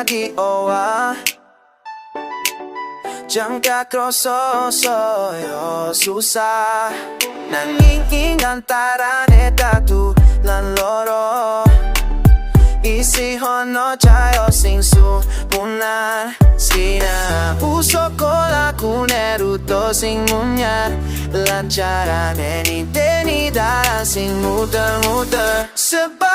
lagi owa Jangan krososoyo susah Nanging antara neta tu lan loro. Isi hono chayo sing su punar Sina puso ko laku neruto sing munya. Lancaran ni deni daran sing muter-muter Sebab urip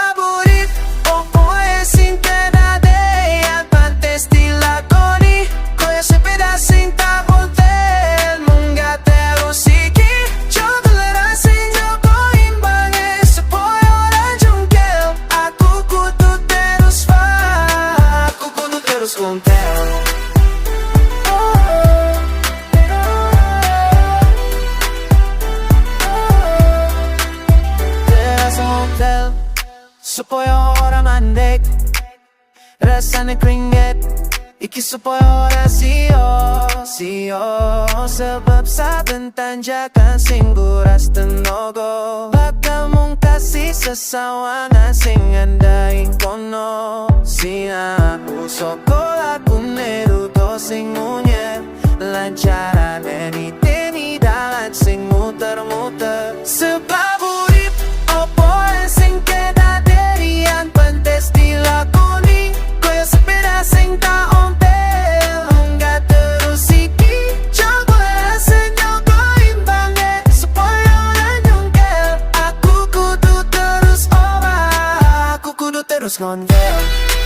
kudu terus kuntel Terus hotel Supaya orang mandek Rasanya keringet Iki supaya orang sio Sio Sebab saben tanjakan sing guras tenaga. Bakal mong kasih sesawangan sing andaing kono. Sina puso ko neruto sing ngunyer Lancaran any tini dalan sing muter-muter Sebab urip opo sing keda derian Pantes dilakoni Kaya sepeda sing tak ontel Hingga terus iki Coba rasanya kau imbange Supaya orang nyungkel Aku kudu terus oba Aku kudu terus ngondel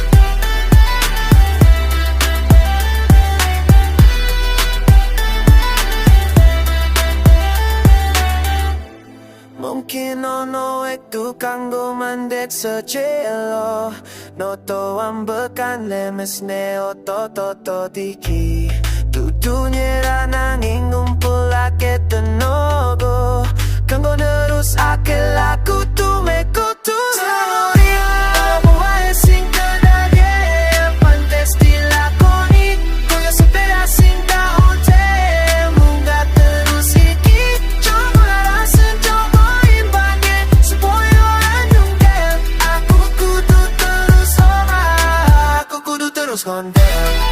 Kinonoo at tukang gumandit sa cielo Noto ang bekan lemes neo toto totiki Tutunyera nanging ngumpul goes on down